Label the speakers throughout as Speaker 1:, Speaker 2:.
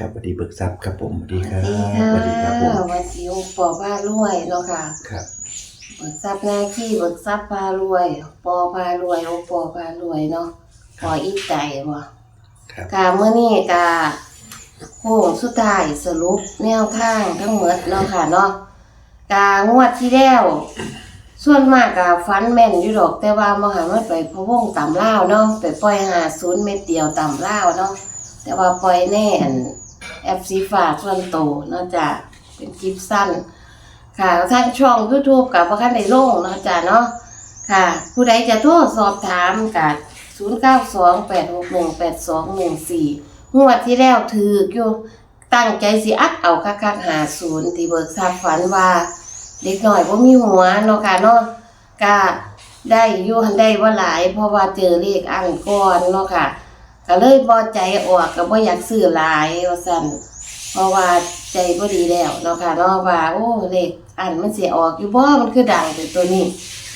Speaker 1: ครับสวัสดีเบิกทรัพย์ครับผมสวัสดีครับ
Speaker 2: สวัสดี
Speaker 1: ส
Speaker 2: ค่ะ
Speaker 1: วัสดีครับผม
Speaker 2: วันที่อุปอพารวยเนาะค่ะ
Speaker 1: ครับ
Speaker 2: เบิกทรัพย์หน้าที่เบิกทรัพย์พารวย ปอพารวยอุปอพารวยเนาะขออีกใจบ่
Speaker 1: ครับ
Speaker 2: กาเมื่อนี้กาโค้งสุดท้ายสรุปแนวทางทั้งหมดเนาะค่ะเนาะกางวดที่แล้วส่วนมากกาฟันแม่นอยู่ดอก แต่ว่ามาหามันไปพะวงต่ำล่าวเนาะไปปล่อยหาศูนย์เม็ดเดียวต่ำล่าวเนาะแต่ว่าปล่อยแน่น แอปซีฝาส่วนโตเนาะจ้ะเป็นคลิปสั้น ค่ะท่างช่อง YouTube กับพ่อคันได้ลงเนาะจ้ะเนาะค่ะ ผู้ใดจะโทรสอบถามกับ0928618214งวดที่แล้วถืออยู่ตั้งใจสิอัดเอาคักๆหาศูนย์ที่เบิกทราบฝันว่า เด็กหน่อยบ่ามีหัวเนาะค่ะเนาะก็ได้อยู่หันได้ว่าหลาย เพราะว่าเจอเลขอันก่อนเนาะค่ะ ก็เลยบ่ใจออกก็บ่อยากซื้อหลายว่าซั่นเพราะว่าใจบ่ดีแล้วเนาะค่ะเนาะว่าโอ้เลขอันมันสิออกอยู่บ่มันคือดังแต่ตัวนี้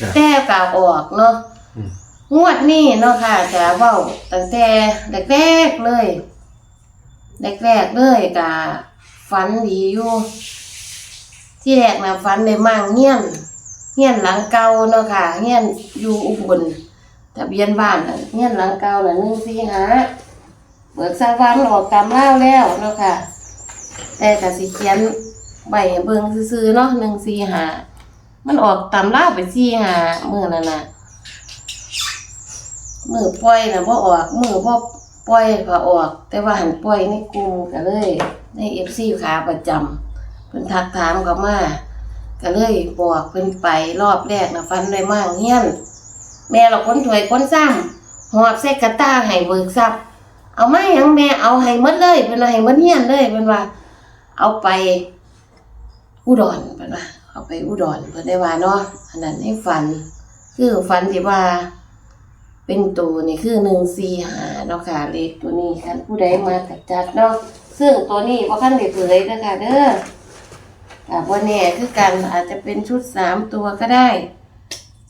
Speaker 1: ครับ
Speaker 2: แต่ก็ออกเนาะ
Speaker 1: อืม
Speaker 2: งวดนี้เนาะค่ะจะเว้าตั้งแต่แรกๆเลยแรกๆเลยก็ฝันดีอยู่ที่แรกนะฝันในมั่งเฮียนเฮียนหลังเก่าเนาะค่ะเฮียนอยู่อุบล ทะเบียนบ้านเฮียนหลังเก่าหนึ่งสี่หาเบิกสาวันออกตามเล่าวแล้วเนาะค่ะ แต่กสิเขียนใบเบิงซื่อเนาะหนึ่งสี่หามันออกตามล่าวไปสี่หามือนั่นน่ะมือปล่อยน่ะบ่ออกมือบ่ปล่อยก็ออก แต่ว่าหันปล่อยในกลุ่มก็เลย ใน FC ขาประจำเพิ่นทักถามเขามาก็เลยบอกเพิ่นไปรอบแรกนะฟันได้มากเฮียน แม่เราคนถวยคนซ้ำหอบใส่กระตาให้เบิกทรัพย์เอาไมาหยังแม่เอาให้หมดเลยเพิ่นว่าให้หมดเฮียนเลยเพิ่นว่า เอาไปอุดรเพิ่นว่าเอาไปอุดรเพิ่นได้ว่าเนาะอันนั้นให้ฝัน คือฝันที่ว่า เป็นตัวนี่คือหนึ่งสี่หาเนาะค่ะเลขตัวนี้คันผู้ใดมากัจัดเนาะซึ่งตัวนี้บ่คันได้เผยเด้อค่ะเด้อแต่ว่าแน่คือกันอาจจะเป็นชุดสามตัวก็ได้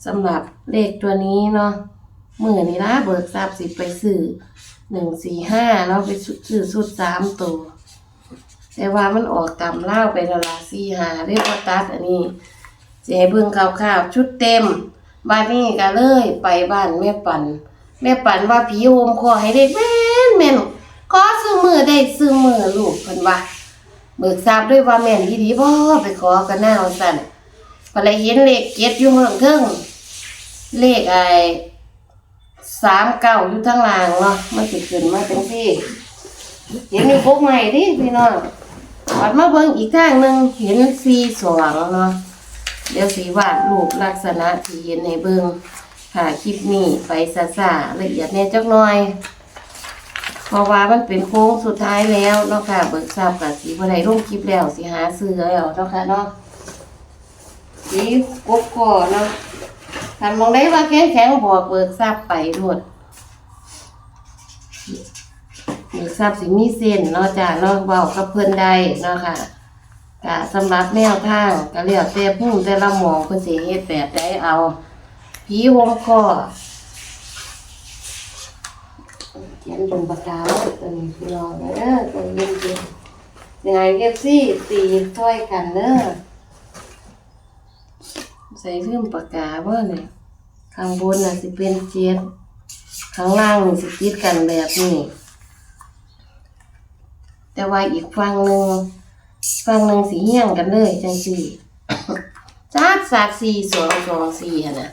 Speaker 2: สำหรับเลขตัวนี้เนาะมือนี้ละเบิกทราบสิไปซื้อหนึ่งสี่ห้าเนาไปซื้อชุดสามตัว แต่ว่ามันออกตามเล่าไปละละสี่หาเรียกว่าตัดอันนี้จะให้เบิ่งข่าวๆชุดเต็ม บ้านนี้ก็เลยไปบ้านแม่ปันแม่ปันว่าผีโฮมขอให้ได้แม่นแม่นขอซื้อมือได้ซื้อมือลูกเพิ่นว่าเบิกทราบด้วยว่าแม่นอีดีบ่ไปขอกันหน้าสั่นพอเลยเห็นเลขเจ็ดอยู่ข้างเทิง เลขไอ้สามเก้าอยู่ทางล่างเนาะมันสิขึ้นมาจังซี่เห็นอยู่พกใหม่ดิพี่น้องวัดมาเบิ่งอีกทางหนึ่งเห็นสี่สว่างเนาะเดี๋ยวสีวาดรูปลักษณะที่เห็นให้เบิ่งค่ะคลิปนี้ไปซะๆละเอียดแน่จักหน่อยเพราะว่ามันเป็นโค้งสุดท้ายแล้วเนาะค่ะ เบิกทราบกับสีบันไดร่มคลิปแล้วสิหาซื้อแล้วเนาะค่ะเนาะสีกบก่อเนาะ ทันมองได้ว่าแข็งแข็งๆบอกเบิกทราบไปรวดเบิกทราบสิมีเส้นเนาะจ้ะเนาะเบากับเพิ่นได้เนาะค่ะกะสำหรับแนวทางก็เรียกแต่พุ่มแต่ละหมองเพิ่นสิเฮ็ดแบบใดเอาผีวงคอเขียนบนปากกาตัวนี้พี่น้องเด้อตัวเย็นจริงยังไงเก็บซี่ตีถ้วยกันเด้อใส่เพิ่มปากกาเบ่เนี่ย ข้างบนน่ะสิเป็นเจ็ดข้างล่างนี่สิติดกันแบบนี้แต่ว่าอีกฝั่งหนึ่งฝั่งหนึ่งสีเหี่ยงกันเลยจังสี่จัดสาดสี่สองสองสี่อะนะ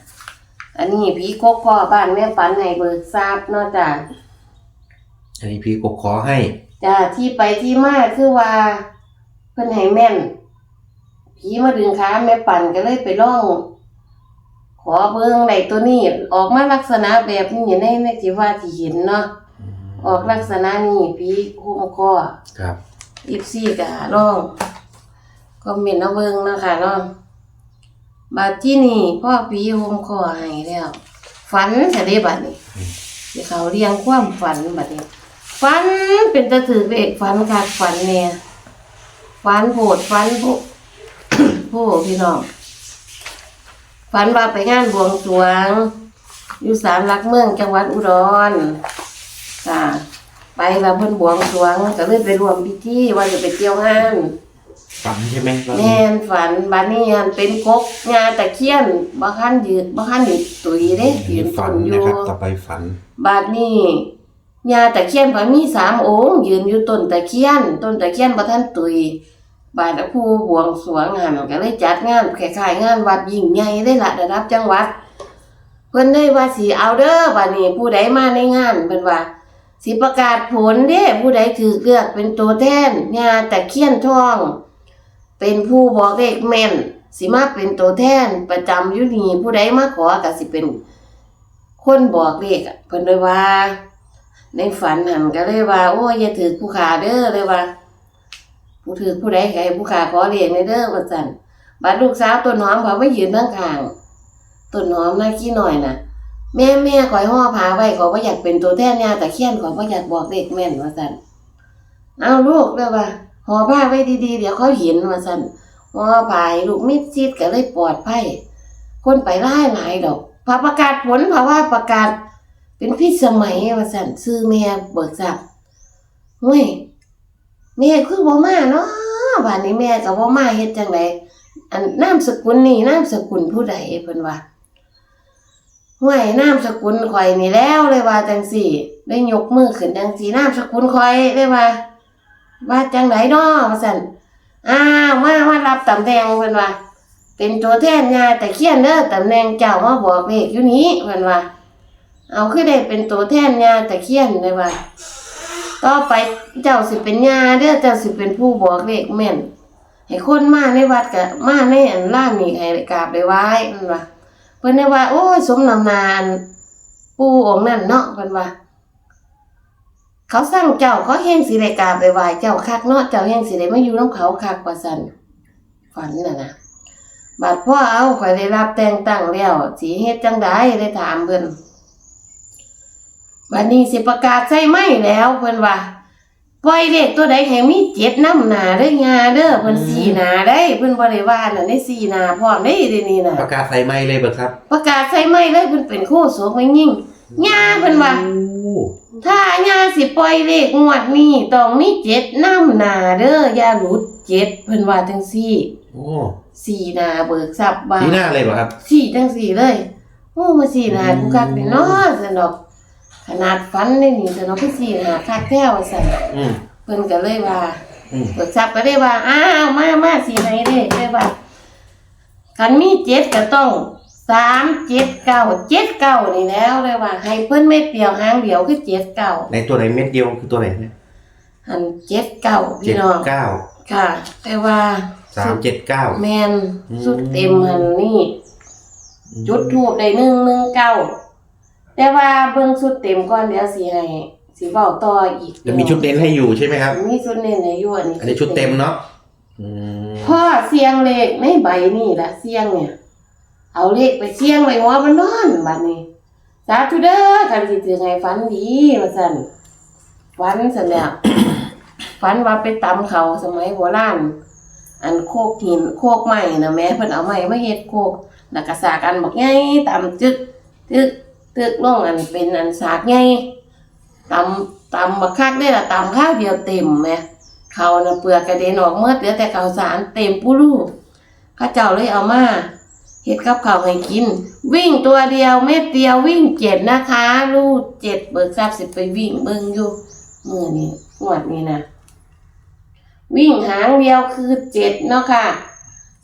Speaker 2: อันนี้พี่กกพ่อบ้านแม่ปันให้เบิกทราบเนอกจาก
Speaker 1: อันนี้พี่กบขอให้
Speaker 2: จ้าที่ไปที่มาคือว่าเพิ่นให้แม่นผีมาดึงขาแม่ปั่นก็เลยไปล่อง ขอเบิ่งได้ตัวนี้ ออกมาลักษณะแบบนี้ในในที่ว่าที่เห็นเนาะ
Speaker 1: อืม
Speaker 2: ออกลักษณะนี้ผีหุ้มคอ
Speaker 1: ครับ
Speaker 2: อีฟซี่ก็ร้องคอมเมนต์เอาเบิ่งเนาะค่ะเนาะบาดที่นี่พ่อผีหุ้มคอให้แล้วฝันจะได้บัดนี้สิเขาเรียงความฝันบัดนี้ฝันเป็นตะถือเลขฝันคักฝันเนี่ยฝันโผดฝันโผโผพี่น้อง ฝันว่าไปงานบวงสรวง อยู่ศาลหลักเมืองจังหวัดอุดรจ้าไปไปแล้วเพิ่นบวงสรวงก็เลยไปร่วมพิธีว่าจะไปเที่ยวงาน
Speaker 1: ฝันใช่ไหมตอนนี้
Speaker 2: แม่นฝันบัดนี้อันเป็นกกงาตะเคียนบ่คันยืดบ่คันยืดตุยเด้ยืน
Speaker 1: ฝั
Speaker 2: ต้
Speaker 1: น
Speaker 2: นอ
Speaker 1: นะ
Speaker 2: ยู่
Speaker 1: ครับต่อไปฝัน
Speaker 2: บาดนี้ยาตะเคียนเพิ่นมีสามองค์ ยืนอยู่ต้นตะเคียน ต้นตะเคียนบ่ทันตุย บาดผู้บวงสวงหันก็เลยจัดงานคล้ายงานวัดยิ่งใหญ่ได้ละระดับจังหวัด เพิ่นได้ว่าสิเอาเด้อบัดนี้ผู้ใดมาในงานเพิ่นว่าสิประกาศผลเด้ผู้ใดถือเลือกเป็นตัวแทนยาตะเคียนทอง เป็นผู้บอกเลขแม่นสิมาเป็นตัวแทนประจำอยู่นี่ผู้ใดมาขอก็สิเป็น คนบอกเลขเพิ่นเลยว่า ในฝันหันก็เลยว่า โอ้ยอย่าถือผู้ขาเด้อเลยว่า ผู้ถือผู้ใดก็ให้ผู้ขาขอเลขในเด้อว่าซั่นบัดลูกสาวต้นหอมเขาไม่ยืนข้างต้นหอมน่าขี้หน่อยน่ะแม่แม่ขอยห่อผ้าไว้ขอยว่าอยากเป็นตัวแทนยาตะเคียนขอยว่าอยากบอกเลขแม่นว่าซั่นเอาลูกเลยว่าห่อผ้าไว้ดีๆ เดี๋ยวเขาเห็นว่าซั่นห่อผ้าให้ลูกมิดชิดก็เลยปลอดภัยคนไปไล่หลายดอกพอประกาศผลเพราะว่าประกาศ เป็นพิษสมัยว่าซั่นซื้อแม่เบิกทรัพย์เฮ้ย แม่คือบ่มาเนาะบัดนี้แม่ก็บ่มาเฮ็ดจังไดอันนามสกุลนี่นามสกุลผู้ใดเพิ่นว่าห่วยนามสกุลข่อยนี่แล้วเลยว่าจังสี่ ได้ยกมือขึ้นจังสี่นามสกุลข่อยเลยว่า ว่าจังไหนน้อว่าซั่นอ้าวมามารับตำแหน่งเพิ่นว่า เป็นตัวแทนยาแต่เขียนเด้อตำแหน่งเจ้ามาบอกเลขอยู่นี้เพิ่นว่า เอาคือได้เป็นตัวแทนยาแต่เขียนเลยว่า ต่อไปเจ้าสิเป็นยาเด้อเจ้าสิเป็นผู้บอกเลขแม่น ให้คนมาในวัดก็มาในอันล่างนี่ให้กราบได้ไหว้เพิ่นว่าเพิ่นได้ว่า โอ้ยสมนำนานปู่องค์นั่นเนาะเพิ่นว่า เขาสร้างเจ้าเขาแห่งสิได้กราบไปไหว้เจ้าคักเนาะเจ้าแห่งสิได้มาอยู่นํเขาคักว่าซั่นฝันน่ะนะบัดพ่อเอาข่อยได้รับแต่งตั้งแล้วสิเฮ็ดจังไดได้ถามเพิ่น บัดนี้สิประกาศใช่ไหมแล้วเพิ่นว่าปล่อยเลขตัวใดให้มีเจ็ดนำหน้าเด้อยาเด้อเพิ่นสี่หน้าได้เพิ่นบ่ได้ว่าน่ะได้สี่หน้าพร้อมได้เดี๋ยวนี้น่ะ
Speaker 1: ประกาศใส่ไม้เลยเบิกครับ
Speaker 2: ประกาศใส่ไม่เลยเพิ่นเป็นคู่โสไม่ยิ่งย่าเพิ่นว่า
Speaker 1: โอ้
Speaker 2: ถ้าย่าสิปล่อยเลขงวดนี้ต้องมีเจ็ดน้ำหนาเด้ออย่าหลุดเจ็ดเพิ่นว่าจังซี่
Speaker 1: โอ้
Speaker 2: สี่หนาเบิกทรัพย์ว่า
Speaker 1: ทีหน้าเลยเปล่ะครับ
Speaker 2: สี่จังสี่เลย โอ้มาสี่หนากูคักนี่เนาะสนอก ขนาดฟันได้นี่สนอกคือสี่หนาคักแท้ว่าซั่น
Speaker 1: อืม
Speaker 2: เพิ่นก็เลยว่า
Speaker 1: อืม
Speaker 2: เบิกทรัพย์ก็ได้ว่า อ้าวมามาสีไหนเด้ได้ว่าคันมีเจ็ดก็ต้องสามเจ็ดเก้าเจ็ดเก้านี่แล้วเลยว่า ให้เพิ่นเม็ดเดียวหางเดียวคือเจ็ดเก้า
Speaker 1: ในตัวไหนเม็ดเดียวคือตัวไหนเนี่ย
Speaker 2: หันเจ็ดเก้า
Speaker 1: เจ็
Speaker 2: พี่
Speaker 1: ด
Speaker 2: น้อง
Speaker 1: เก้า
Speaker 2: ค่ะ แต่ว่า
Speaker 1: สามเจ็ดเก้า
Speaker 2: แมน
Speaker 1: อืม
Speaker 2: สุดเต็มหันนี่ จุดทูบได้หนึ่งหนึ่งเก้า แต่ว่าเบิ่งสุดเต็มก่อนเดี๋ยวสิให้สิเว้าต่ออีก
Speaker 1: จะมีชุดเน้นให้อยู่ใช่ไหมครับ
Speaker 2: มีชุดเน้นให้อยู่อันนี้
Speaker 1: อันนี้ชุดเต็มเนาะอืม
Speaker 2: พ่อเสียงเลขในใบนี่ละเสียงเนี่ย เอาเลขไปเสียงไว้หัวมันนอนบัดนี้สาธุเด้อคันสิถือให้ฝันดีว่าซั่นฝันซั่นแล้วฝันว่าไปตำเขาสมัยโบราณอันโคกหินโคกไม้นะแม่เพิ่นเอาไม้มาเฮ็ดโคกแล้วก็สากอันบักใหญ่ตำจึกจึก เตึกลงอันเป็นอันสากใหญ่ตำตำบักคักได้ละตำข้าวเดียวเต็มแหม่เขาน่ะเปลือกกระเด็นออกเมื่อเหลือแต่ข้าวสารเต็มปุรูเข้าเจ้าเลยเอามาเฮ็ดกับข้าวให้กิน วิ่งตัวเดียวเม็ดเดียววิ่งเจ็ดนะคะ ลูกเจ็ดเบิกทราบสิไปวิ่งเบิ่งอยู่มื้อนี้งวดนี้นะวิ่งหางเดียวคือเจ็ดเนาะค่ะ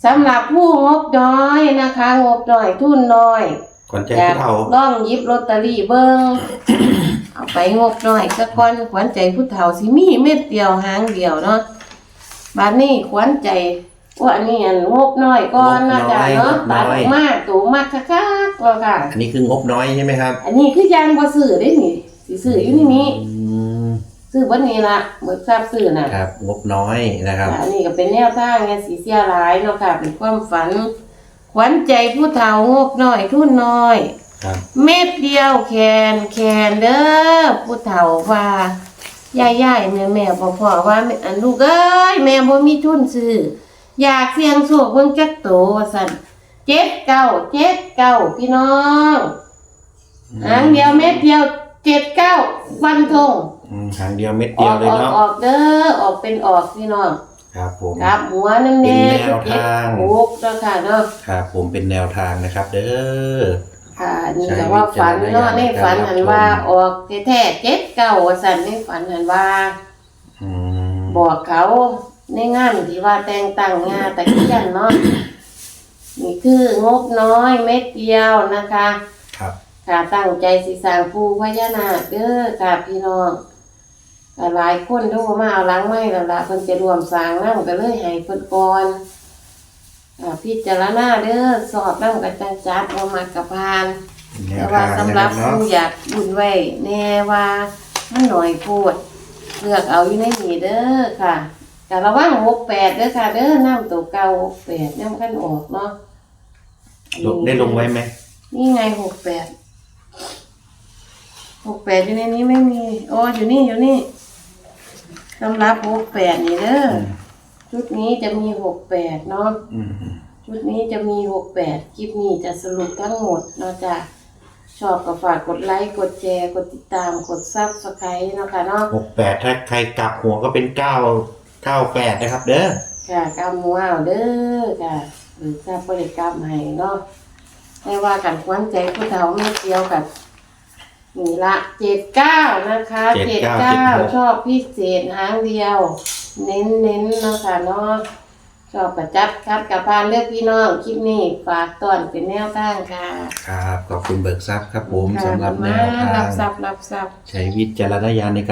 Speaker 2: สำหรับผู้งบน้อยนะคะ งบน้อยทุนน้อย
Speaker 1: ก่อนใจ
Speaker 2: อยาก
Speaker 1: ผู้เฒ่า
Speaker 2: ล่องหยิบลอตเตอรี่เบิ้ง เอาไปงบน้อยก็ก่อนขวัญใจผู้เฒ่าสิมีเม็ดเดียวหางเดียวเนาะบาดนี้ขวัญใจว่าอันนี้อันงบน้อยก่อนนะจ๊ะเนาะตัดออกมาตัวมากคักๆแล้วค่ะ
Speaker 1: อันนี้คืองบน้อยใช่ไหมครับ
Speaker 2: อันนี้คือยังบ่ซื้อได้นี่สิซื้ออยู่นี่นี้
Speaker 1: อืม
Speaker 2: ซื้อวันนี้ละเบิกทราบซื้อน่ะ
Speaker 1: ครับ งบน้อยนะครับ
Speaker 2: อันนี้ก็เป็นแนวทางไงสีเสียหลายเนาะค่ะ เป็นความฝัน ขวัญใจผู้เฒ่างบน้อยทุนน้อย
Speaker 1: ครับ
Speaker 2: เม็ดเดียวแคนแคนเด้อผู้เฒ่าว่าย่ายย่ายแม่แม่พ่อพ่อว่าอันลูกเอ้ยแม่บ่มีทุนซื้ออยากเสี่ยงโชคเบิ่งจักโตว่าซั่นเจ็ดเก้าเจ็ดเก้าพี่น้องหางเดียวเม็ดเดียวเจ็ดเก้าฟันธง
Speaker 1: อืมหางเดียวเม็ด
Speaker 2: อ
Speaker 1: เดีย
Speaker 2: อ
Speaker 1: ว
Speaker 2: ก
Speaker 1: เลย
Speaker 2: ออก
Speaker 1: เนาะ
Speaker 2: ออกเด้อออกเป็นออกพี่น้อง
Speaker 1: ครับผม
Speaker 2: ครับหัวนั่น
Speaker 1: เป็น
Speaker 2: แน่
Speaker 1: แนวทาง
Speaker 2: โอ้กแล้วค่ะเนาะ
Speaker 1: ครับผมเป็นแนวทางนะครับ เด้อ
Speaker 2: ค่ะนี่
Speaker 1: ใช้
Speaker 2: แต่ว่าฝัน
Speaker 1: วิจารณญา
Speaker 2: เนาะ
Speaker 1: ณ
Speaker 2: ใน
Speaker 1: ในการ
Speaker 2: ฝัน
Speaker 1: รับ
Speaker 2: หัน
Speaker 1: ชม
Speaker 2: ว่าออกแท้ๆเจ็ดเก้าว่าสันในฝันหันว่า
Speaker 1: อืม
Speaker 2: บอกเขาในงานที่ว่าแต่งตั้งงานตะเคียนเนาะนี่คืองบน้อยเม็ดเดียวนะคะ
Speaker 1: ครับ
Speaker 2: ค่ะตั้งใจสิสร้างปูพญานาคเด้อค่ะพี่น้องก็ หลายคนโทรมาเอาหล้างไม้แล้วล่ะเพิ่นจะรวมสร้างนำก็เลยให้เพิ่นก่อนอ่าพิจารณาเด้อสอบนำกันจังจัดบ่มักกับพาน
Speaker 1: แน
Speaker 2: แต่
Speaker 1: ว
Speaker 2: ว่า
Speaker 1: ทาง
Speaker 2: สำ
Speaker 1: นะ
Speaker 2: ห
Speaker 1: ค
Speaker 2: รั
Speaker 1: รั
Speaker 2: บบ
Speaker 1: เนาะ
Speaker 2: ผู้อยากบุญไว้แน่ว่ามันหน่อยโพดเลือกเอาอยู่ในนี้เด้อค่ะแต่ระวัง68เด้อค่ะ เด้อน้ำตัวเก่า68นำกันออกเนาะ
Speaker 1: ลงได้ลงไว้ไหม
Speaker 2: นี่ไงหกแปดหกแปดอยู่ในนี้ไม่มีโอ้อยู่นี่อยู่นี่ สำหรับหกแปดนี่เด้ออชุดนี้จะมีหกแปดเนาะ
Speaker 1: อืม
Speaker 2: ชุดนี้จะมีหกแปดคลิปนี้จะสรุปทั้งหมดเนาะจ้ะชอบก็ฝากกดไลค์ กดแชร์ กดติดตาม กดซับสไครต์เนาะค่ะเนาะ
Speaker 1: หกแปดถ้าใครกลับหัวก็เป็นเก้าเก้าแปดนะครับ เด้อ
Speaker 2: ค่ะกำมัวเอาเด้อค่ะหรือถ้าบริกรรมให้เนาะไม่ว่ากันควันใจผู้เฒ่าไม่เกี่ยวกับ นี่ละเจ็ดเก้านะคะเจ็ดเก้าชอบพิเศษหางเดียว เน้นเน้นๆเนาะค่ะเนาะชอบกระจัดคัดกับพานเลือกพี่น้องคลิปนี้ฝากตอนเป็นแนวทางค่ะ
Speaker 1: ครับขอบคุณเบิกทรัพย์ครับผม
Speaker 2: ค่ะ
Speaker 1: สำหรับแนวทา
Speaker 2: รั
Speaker 1: ง
Speaker 2: บทรัพย์รับทรัพย์
Speaker 1: ใช้วิจารณญาณในการ